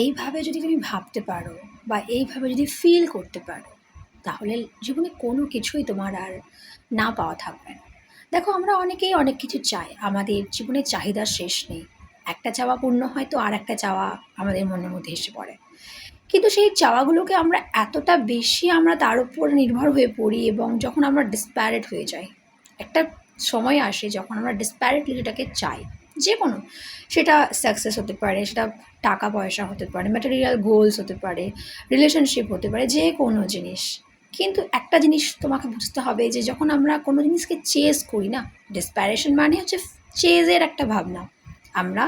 এইভাবে যদি তুমি ভাবতে পারো বা এইভাবে যদি ফিল করতে পারো, তাহলে জীবনে কোনো কিছুই তোমার আর না পাওয়া থাকবে না। দেখো, আমরা অনেকেই অনেক কিছু চাই, আমাদের জীবনের চাহিদার শেষ নেই। একটা চাওয়া পূর্ণ হয় তো আর একটা চাওয়া আমাদের মনের মধ্যে এসে পড়ে। কিন্তু সেই চাওয়াগুলোকে আমরা এতটা বেশি আমরা তার উপর নির্ভর হয়ে পড়ি এবং যখন আমরা ডিসপ্যারেট হয়ে যাই, একটা সময় আসে যখন আমরা ডিসপ্যারেটলি সেটাকে চাই। যে কোনো, সেটা সাকসেস হতে পারে, সেটা টাকা পয়সা হতে পারে ম্যাটেরিয়াল গোলস হতে পারে রিলেশনশিপ হতে পারে, যে কোনো জিনিস। কিন্তু একটা জিনিস তোমাকে বুঝতে হবে যে যখন আমরা কোনো জিনিসকে চেস করি না ডেসপ্যারেশন মানে হচ্ছে চেজের একটা ভাবনা। আমরা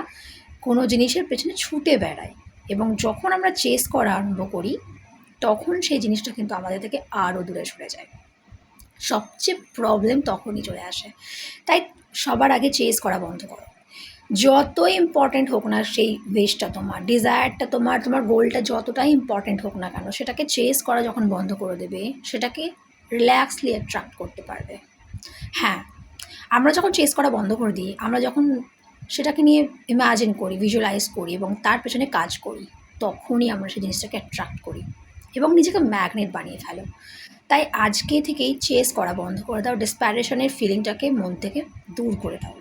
কোনো জিনিসের পেছনে ছুটে বেড়াই এবং যখন আমরা চেস করা আরম্ভ করি, তখন সেই জিনিসটা কিন্তু আমাদের থেকে আরও দূরে সরে যায়। সবচেয়ে প্রবলেম তখনই চলে আসে। তাই সবার আগে চেস করা বন্ধ করো। যত ইম্পর্ট্যান্ট হোক না, সেই ওয়েস্টটা তোমার ডিজায়ারটা তোমার তোমার গোলটা যতটাই ইম্পর্ট্যান্ট হোক না কেন, সেটাকে চেস করা যখন বন্ধ করে দেবে, সেটাকে রিল্যাক্সলি অ্যাট্রাক্ট করতে পারবে। হ্যাঁ আমরা যখন চেস করা বন্ধ করে দিই, আমরা যখন সেটাকে নিয়ে ইমাজিন করি ভিজুয়ালাইজ করি এবং তার পেছনে কাজ করি, তখনই আমরা সেই জিনিসটাকে অ্যাট্রাক্ট করি এবং নিজেকে ম্যাগনেট বানিয়ে ফেলো। তাই আজকে থেকেই চেস করা বন্ধ করে দাও ডিসপ্যারেশনের ফিলিংটাকে মন থেকে দূর করে দাও।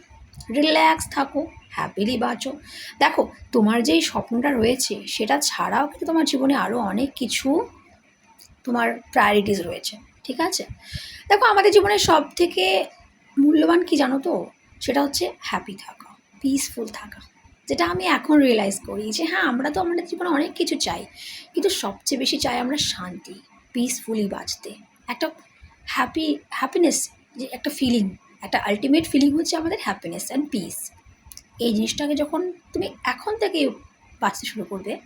রিল্যাক্স থাকো হ্যাপিলি বাঁচো। দেখো, তোমার যেই স্বপ্নটা রয়েছে, সেটা ছাড়াও কিন্তু তোমার জীবনে আরও অনেক কিছু তোমার প্রায়োরিটিস রয়েছে, ঠিক আছে? দেখো, আমাদের জীবনের সব থেকে মূল্যবান কি জানো তো? সেটা হচ্ছে হ্যাপি থাকা পিসফুল থাকা। যেটা আমি এখন রিয়েলাইজ করি যে হ্যাঁ আমরা তো আমাদের জীবনে অনেক কিছু চাই, কিন্তু সবচেয়ে বেশি চাই আমরা শান্তি পিসফুলি বাঁচতে। একটা হ্যাপি হ্যাপিনেস যে একটা ফিলিং একটা আলটিমেট ফিলিং হচ্ছে আমাদের হ্যাপিনেস অ্যান্ড পিস এই জিনিসটাকে যখন তুমি এখন থেকে বাঁচতে শুরু করবে,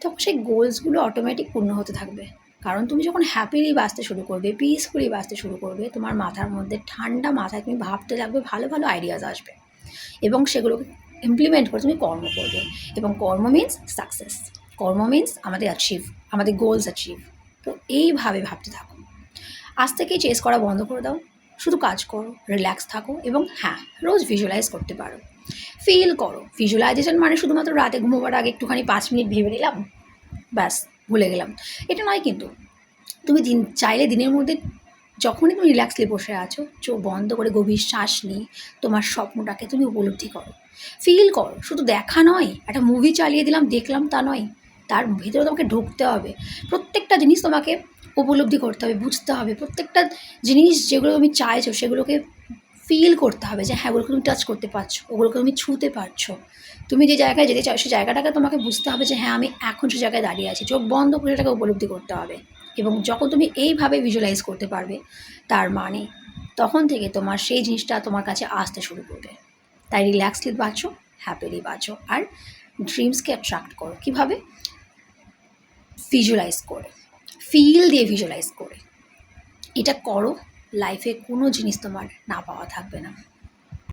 তখন সেই গোলসগুলো অটোমেটিক পূর্ণ হতে থাকবে। কারণ তুমি যখন হ্যাপিলি বাঁচতে শুরু করবে পিসফুলি বাঁচতে শুরু করবে, তোমার মাথার মধ্যে ঠান্ডা মাথায় তুমি ভাবতে লাগবে, ভালো ভালো আইডিয়াস আসবে। এবং সেগুলোকে ইমপ্লিমেন্ট করে তুমি কর্ম করবে। এবং কর্ম মিন্স সাকসেস কর্ম মিন্স আমাদের অ্যাচিভ আমাদের গোলস অ্যাচিভ তো এইভাবে ভাবতে থাকো। আজ থেকেই চেস করা বন্ধ করে দাও। শুধু কাজ করো রিল্যাক্স থাকো এবং হ্যাঁ রোজ ভিজুয়ালাইজ করতে পারো। ফিল করো। ভিজুয়ালাইজেশন মানে শুধুমাত্র রাতে ঘুমোবার আগে একটুখানি পাঁচ মিনিট ভেবে নিলাম, ব্যাস, ভুলে গেলাম। এটা নয় কিন্তু, তুমি দিন, চাইলে দিনের মধ্যে যখনই তুমি রিল্যাক্সলি বসে আছো, চোখ বন্ধ করে গভীর শ্বাস নিয়ে তোমার স্বপ্নটাকে তুমি উপলব্ধি করো। ফিল করো। শুধু দেখা নয়, একটা মুভি চালিয়ে দিলাম, দেখলাম তা নয় তার ভেতরে তোমাকে ঢুকতে হবে। প্রত্যেকটা জিনিস তোমাকে উপলব্ধি করতে হবে, বুঝতে হবে। প্রত্যেকটা জিনিস যেগুলো তুমি চাইছো, সেগুলোকে ফিল করতে হবে যে হ্যাঁ ওগুলোকে তুমি টাচ করতে পারছ, ওগুলোকে তুমি ছুঁতে পারছ। তুমি যে জায়গায় যেতে চাও, সেই জায়গাটাকে তোমাকে বুঝতে হবে যে হ্যাঁ আমি এখন সে জায়গায় দাঁড়িয়ে আছি। চোখ বন্ধ করে সেটাকে উপলব্ধি করতে হবে। এবং যখন তুমি এইভাবে ভিজুয়ালাইজ করতে পারবে, তার মানে তখন থেকে তোমার সেই জিনিসটা তোমার কাছে আসতে শুরু করবে। তাই রিল্যাক্সলি বাঁচো হ্যাপিলি বাঁচো। আর ড্রিমসকে অ্যাট্রাক্ট করো। কীভাবে? ভিজুয়ালাইজ করে ফিল দিয়ে ভিজুয়ালাইজ করে। এটা করো লাইফে কোনো জিনিস তোমার না পাওয়া থাকবে না।